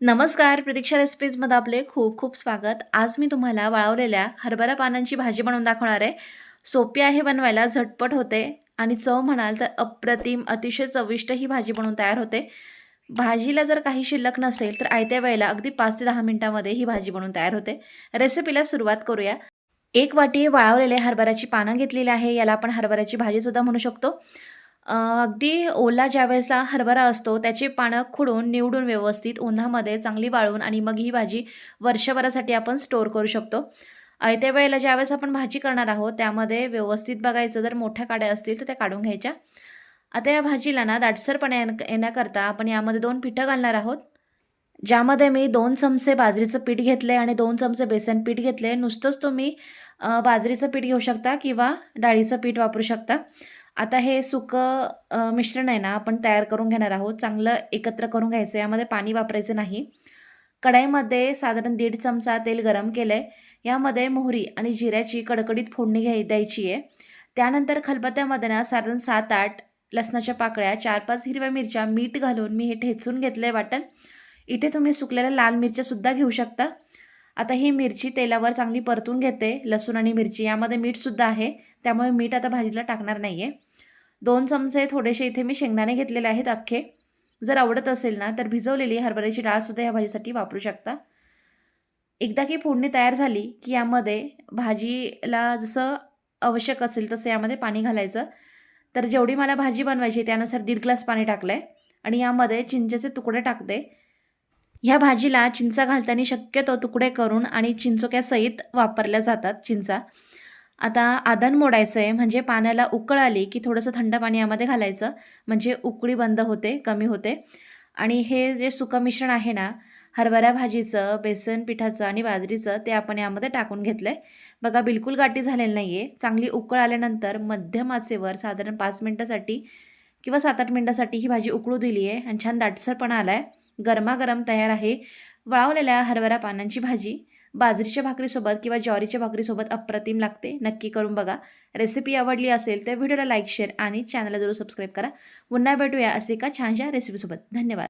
नमस्कार प्रतीक्षा रेसिपीजमध्ये आपले खूप खूप स्वागत. आज मी तुम्हाला वाळवलेल्या हरभरा पानांची भाजी बनवून दाखवणार आहे. सोपी आहे बनवायला झटपट होते आणि चव म्हणाल तर अप्रतिम अतिशय चविष्ट ही भाजी बनवून तयार होते. भाजीला जर काही शिल्लक नसेल तर आयत्या वेळेला अगदी पाच ते दहा मिनिटांमध्ये ही भाजी बनवून तयार होते. रेसिपीला सुरुवात करूया. एक वाटी वाळवलेले हरभऱ्याची पानं घेतलेली आहे याला आपण हरभऱ्याची भाजीसुद्धा म्हणू शकतो. अगदी ओला ज्यावेळेसला हरभरा असतो त्याची पानं खुडून निवडून व्यवस्थित उन्हामध्ये चांगली वाळून आणि मग ही भाजी वर्षभरासाठी आपण स्टोअर करू शकतो. आयत्या वेळेला ज्यावेळेस आपण भाजी करणार आहोत त्यामध्ये व्यवस्थित बघायचं जर मोठ्या काड्या असतील तर त्या काढून घ्यायच्या. आता या भाजीला ना दाटसरपणे येण्याकरता आपण यामध्ये दोन पिठं घालणार आहोत. ज्यामध्ये मी दोन चमचे बाजरीचं पीठ घेतले आणि दोन चमचे बेसन पीठ घेतले. नुसतंच तुम्ही बाजरीचं पीठ घेऊ शकता किंवा डाळीचं पीठ वापरू शकता. आता हे सुकं मिश्रण आहे ना आपण तयार करून घेणार आहोत. चांगलं एकत्र करून घ्यायचं यामध्ये पाणी वापरायचं नाही. कढाईमध्ये साधारण दीड चमचा तेल गरम केलं आहे यामध्ये मोहरी आणि जिऱ्याची कडकडीत फोडणी घ्याय द्यायची आहे. त्यानंतर खलबत्त्यामध्ये ना साधारण सात आठ लसणाच्या पाकळ्या चार पाच हिरव्या मिरच्या मीठ घालून मी हे ठेचून घेतलं आहे वाटण. इथे तुम्ही सुकलेल्या लाल मिरच्यासुद्धा घेऊ शकता. आता ही मिरची तेलावर चांगली परतून घेते लसूण आणि मिरची. यामध्ये मीठसुद्धा आहे. त्यामुळे मीठ आता भाजीला टाकणार नाही आहे दोन चमचे थोडेसे इथे मी शेंगदाणे घेतलेले आहेत अख्खे. जर आवडत असेल ना तर भिजवलेली हरभऱ्याची डाळसुद्धा या भाजीसाठी वापरू शकता. एकदा की फोडणी तयार झाली की यामध्ये भाजीला जसं आवश्यक असेल तसं यामध्ये पाणी घालायचं. तर जेवढी मला भाजी बनवायची त्यानुसार दीड ग्लास पाणी टाकलं आहे आणि यामध्ये चिंचेचे तुकडे टाकते. ह्या भाजीला चिंचा घालताना शक्यतो तुकडे करून आणि चिंचोक्यासहित वापरल्या जातात चिंचा. आता आदन मोडायचं आहे म्हणजे पाण्याला उकळ आली की थोडंसं थंड पाणी यामध्ये घालायचं म्हणजे उकळी बंद होते कमी होते. आणि हे जे सुकं मिश्रण आहे ना हरभरा भाजीचं बेसन पिठाचं आणि बाजरीचं ते आपण यामध्ये टाकून घेतलं आहे बघा बिलकुल गाठी झालेली नाही आहे चांगली उकळ आल्यानंतर मध्यम आचेवर साधारण पाच मिनटासाठी किंवा सात आठ मिनटासाठी ही भाजी उकळू दिली आहे आणि छान दाटसरपणा आला आहे गरमागरम तयार आहे. वाळवलेल्या हरभरा पानांची भाजी. बाजरीच्या भाकरीसोबत किंवा ज्वारीच्या भाकरीसोबत अप्रतिम लागते. नक्की करून बघा. रेसिपी आवडली असेल तर व्हिडिओला लाईक शेअर आणि चॅनलला जरूर सबस्क्राईब करा. पुन्हा भेटूया असे एका छानशा रेसिपीसोबत धन्यवाद.